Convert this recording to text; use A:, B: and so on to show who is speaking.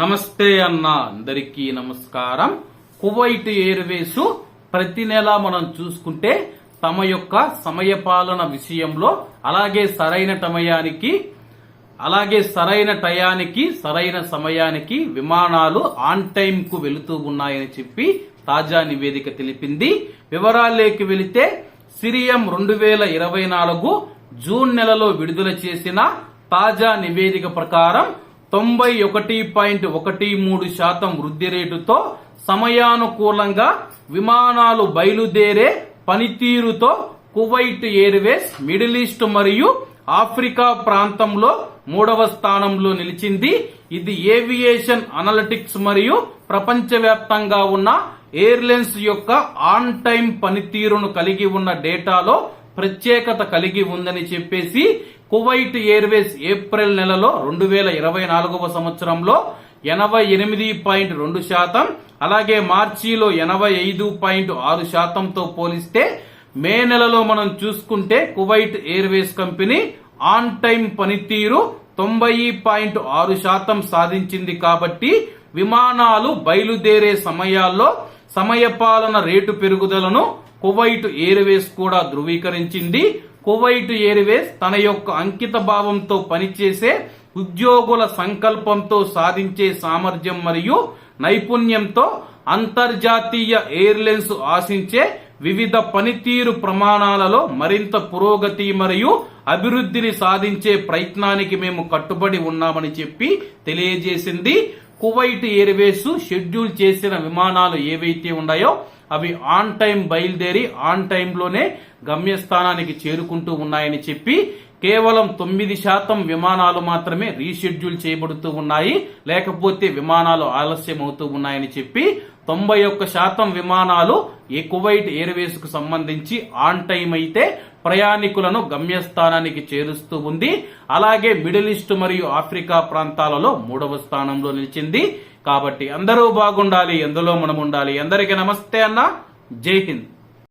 A: నమస్తే అన్న అందరికీ నమస్కారం. కువైట్ ఎయిర్వేస్ ప్రతి నెల మనం చూసుకుంటే తమ యొక్క సమయపాలన విషయంలో అలాగే సరైన సమయానికి అలాగే సరైన టయానికి సరైన సమయానికి విమానాలు ఆన్ టైంకు వెళుతూ ఉన్నాయని చెప్పి తాజా నివేదిక తెలిపింది. వివరాల్లోకి వెళితే సిరియం రెండు వేల ఇరవై నాలుగు జూన్ నెలలో విడుదల చేసిన తాజా నివేదిక ప్రకారం తొంభై ఒకటి పాయింట్ ఒకటి మూడు శాతం వృద్ధి రేటుతో సమయానుకూలంగా విమానాలు బయలుదేరే పనితీరుతో కువైట్ ఎయిర్వేస్ మిడిల్ ఈస్ట్ మరియు ఆఫ్రికా ప్రాంతంలో మూడవ స్థానంలో నిలిచింది. ఇది ఏవియేషన్ అనలిటిక్స్ మరియు ప్రపంచవ్యాప్తంగా ఉన్న ఎయిర్లైన్స్ యొక్క ఆన్ టైం పనితీరును కలిగి ఉన్న డేటాలో ప్రత్యేకత కలిగి ఉందని చెప్పేసి కువైట్ ఎయిర్వేస్ ఏప్రిల్ నెలలో రెండు వేల ఇరవై నాలుగవ సంవత్సరంలో ఎనభై ఎనిమిది పాయింట్ రెండు శాతం అలాగే మార్చిలో ఎనభై ఐదు పాయింట్ ఆరు శాతంతో పోలిస్తే మే నెలలో మనం చూసుకుంటే Kuwait Airways company on time పనితీరు తొంభై పాయింట్ ఆరు శాతం సాధించింది కాబట్టి విమానాలు బయలుదేరే సమయాల్లో సమయపాలన రేటు పెరుగుదలను కువైట్ ఎయిర్వేస్ కూడా ధృవీకరించింది. కువైట్ ఎయిర్వేస్ తన యొక్క అంకిత భావంతో పనిచేసే ఉద్యోగుల సంకల్పంతో సాధించే సామర్థ్యం మరియు నైపుణ్యంతో అంతర్జాతీయ ఎయిర్లైన్స్ ఆశించే వివిధ పనితీరు ప్రమాణాలలో మరింత పురోగతి మరియు అభివృద్ధిని సాధించే ప్రయత్నానికి మేము కట్టుబడి ఉన్నామని చెప్పి తెలియజేసింది కువైట్ ఎయిర్వేస్ షెడ్యూల్ చేసిన విమానాలు ఏవైతే ఉన్నాయో అవి ఆన్ టైం బయలుదేరి ఆన్ టైంలోనే గమ్యస్థానానికి చేరుకుంటూ ఉన్నాయని చెప్పి కేవలం తొమ్మిది శాతం విమానాలు మాత్రమే రీషెడ్యూల్ చేయబడుతూ ఉన్నాయి. లేకపోతే విమానాలు ఆలస్యం అవుతూ ఉన్నాయని చెప్పి తొంభై ఒక్క శాతం విమానాలు ఈ కువైట్ ఎయిర్వేస్కు సంబంధించి ఆన్ టైం అయితే ప్రయాణికులను గమ్యస్థానానికి చేరుస్తూ ఉంది. అలాగే మిడిల్ ఈస్ట్ మరియు ఆఫ్రికా ప్రాంతాలలో మూడవ స్థానంలో నిలిచింది. కాబట్టి అందరూ బాగుండాలి ఎందులో మనం ఉండాలి అందరికీ నమస్తే అన్న. జై హింద్.